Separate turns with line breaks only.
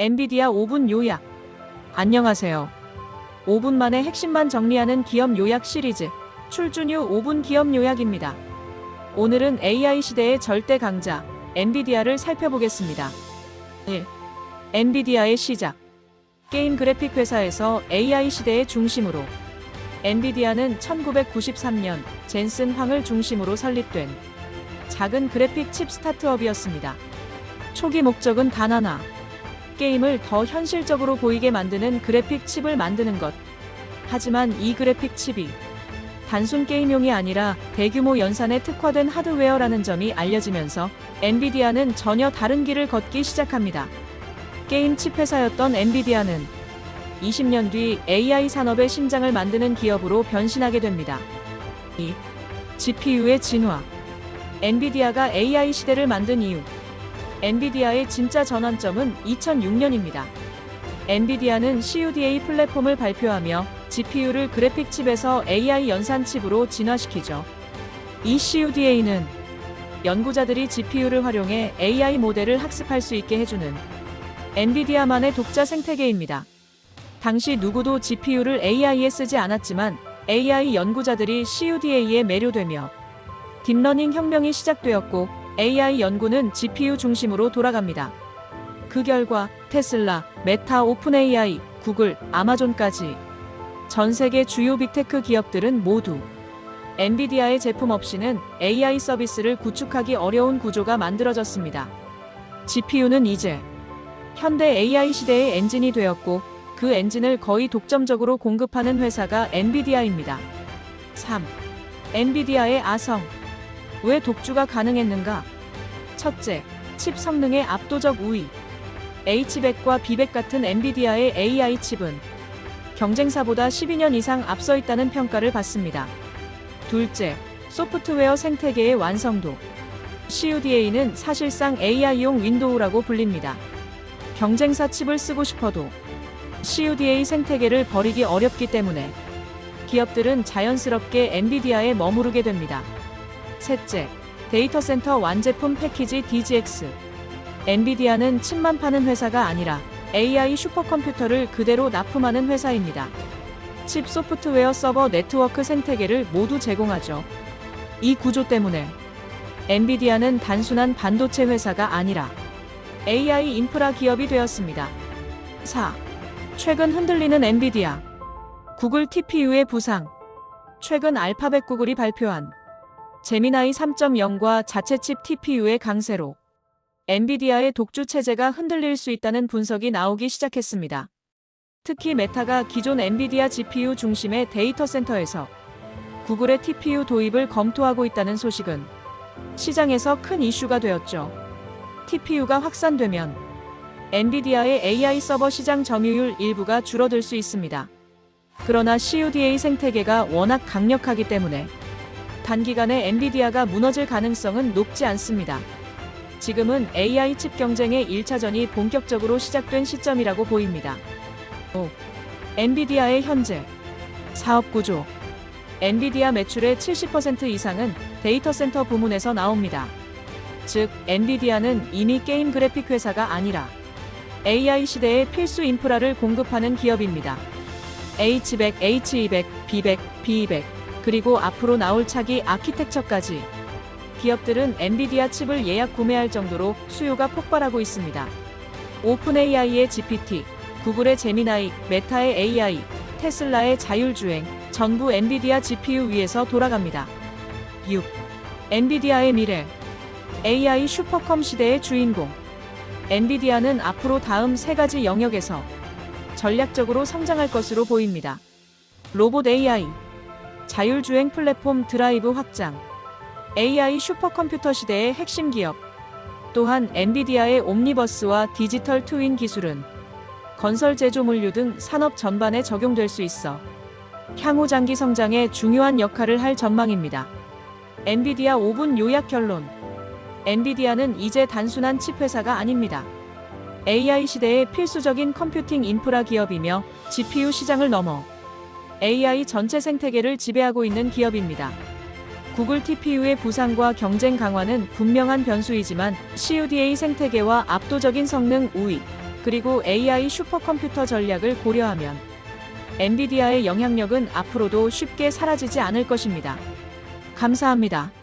엔비디아 5분 요약. 안녕하세요. 5분 만에 핵심만 정리하는 기업 요약 시리즈 출준유 5분 기업 요약입니다. 오늘은 AI 시대의 절대 강자 엔비디아를 살펴보겠습니다. 1. 엔비디아의 시작. 게임 그래픽 회사에서 AI 시대의 중심으로 엔비디아는 1993년 젠슨 황을 중심으로 설립된 작은 그래픽 칩 스타트업이었습니다. 초기 목적은 단 하나. 게임을 더 현실적으로 보이게 만드는 그래픽 칩을 만드는 것. 하지만 이 그래픽 칩이 단순 게임용이 아니라 대규모 연산에 특화된 하드웨어라는 점이 알려지면서 엔비디아는 전혀 다른 길을 걷기 시작합니다. 게임 칩 회사였던 엔비디아는 20년 뒤 AI 산업의 심장을 만드는 기업으로 변신하게 됩니다. 2. GPU의 진화. 엔비디아가 AI 시대를 만든 이유. 엔비디아의 진짜 전환점은 2006년입니다. 엔비디아는 CUDA 플랫폼을 발표하며 GPU를 그래픽 칩에서 AI 연산 칩으로 진화시키죠. 이 CUDA는 연구자들이 GPU를 활용해 AI 모델을 학습할 수 있게 해주는 엔비디아만의 독자 생태계입니다. 당시 누구도 GPU를 AI에 쓰지 않았지만 AI 연구자들이 CUDA에 매료되며 딥러닝 혁명이 시작되었고 AI 연구는 GPU 중심으로 돌아갑니다. 그 결과 테슬라, 메타, 오픈 AI, 구글, 아마존까지 전 세계 주요 빅테크 기업들은 모두 엔비디아의 제품 없이는 AI 서비스를 구축하기 어려운 구조가 만들어졌습니다. GPU는 이제 현대 AI 시대의 엔진이 되었고 그 엔진을 거의 독점적으로 공급하는 회사가 엔비디아입니다. 3. 엔비디아의 아성. 왜 독주가 가능했는가? 첫째, 칩 성능의 압도적 우위. H100과 B100 같은 엔비디아의 AI 칩은 경쟁사보다 12년 이상 앞서 있다는 평가를 받습니다. 둘째, 소프트웨어 생태계의 완성도. CUDA는 사실상 AI용 윈도우라고 불립니다. 경쟁사 칩을 쓰고 싶어도 CUDA 생태계를 버리기 어렵기 때문에 기업들은 자연스럽게 엔비디아에 머무르게 됩니다. 셋째, 데이터 센터 완제품 패키지 DGX. 엔비디아는 칩만 파는 회사가 아니라 AI 슈퍼컴퓨터를 그대로 납품하는 회사입니다. 칩 소프트웨어 서버 네트워크 생태계를 모두 제공하죠. 이 구조 때문에 엔비디아는 단순한 반도체 회사가 아니라 AI 인프라 기업이 되었습니다. 4. 최근 흔들리는 엔비디아. 구글 TPU의 부상. 최근 알파벳 구글이 발표한 제미나이 3.0과 자체 칩 TPU의 강세로 엔비디아의 독주 체제가 흔들릴 수 있다는 분석이 나오기 시작했습니다. 특히 메타가 기존 엔비디아 GPU 중심의 데이터 센터에서 구글의 TPU 도입을 검토하고 있다는 소식은 시장에서 큰 이슈가 되었죠. TPU가 확산되면 엔비디아의 AI 서버 시장 점유율 일부가 줄어들 수 있습니다. 그러나 CUDA 생태계가 워낙 강력하기 때문에 단기간에 엔비디아가 무너질 가능성은 높지 않습니다. 지금은 AI 칩 경쟁의 1차전이 본격적으로 시작된 시점이라고 보입니다. 5. 엔비디아의 현재 사업 구조 엔비디아 매출의 70% 이상은 데이터 센터 부문에서 나옵니다. 즉, 엔비디아는 이미 게임 그래픽 회사가 아니라 AI 시대의 필수 인프라를 공급하는 기업입니다. H100, H200, B100, B200, 그리고 앞으로 나올 차기 아키텍처까지 기업들은 엔비디아 칩을 예약 구매할 정도로 수요가 폭발하고 있습니다. 오픈 AI의 GPT, 구글의 제미나이, 메타의 AI, 테슬라의 자율주행, 전부 엔비디아 GPU 위에서 돌아갑니다. 6. 엔비디아의 미래. AI 슈퍼컴 시대의 주인공. 엔비디아는 앞으로 다음 세 가지 영역에서 전략적으로 성장할 것으로 보입니다. 로봇 AI, 자율주행 플랫폼 드라이브 확장, AI 슈퍼컴퓨터 시대의 핵심 기업, 또한 엔비디아의 옴니버스와 디지털 트윈 기술은 건설 제조 물류 등 산업 전반에 적용될 수 있어 향후 장기 성장에 중요한 역할을 할 전망입니다. 엔비디아 5분 요약 결론. 엔비디아는 이제 단순한 칩 회사가 아닙니다. AI 시대의 필수적인 컴퓨팅 인프라 기업이며 GPU 시장을 넘어 AI 전체 생태계를 지배하고 있는 기업입니다. 구글 TPU의 부상과 경쟁 강화는 분명한 변수이지만 CUDA 생태계와 압도적인 성능 우위, 그리고 AI 슈퍼컴퓨터 전략을 고려하면 엔비디아의 영향력은 앞으로도 쉽게 사라지지 않을 것입니다. 감사합니다.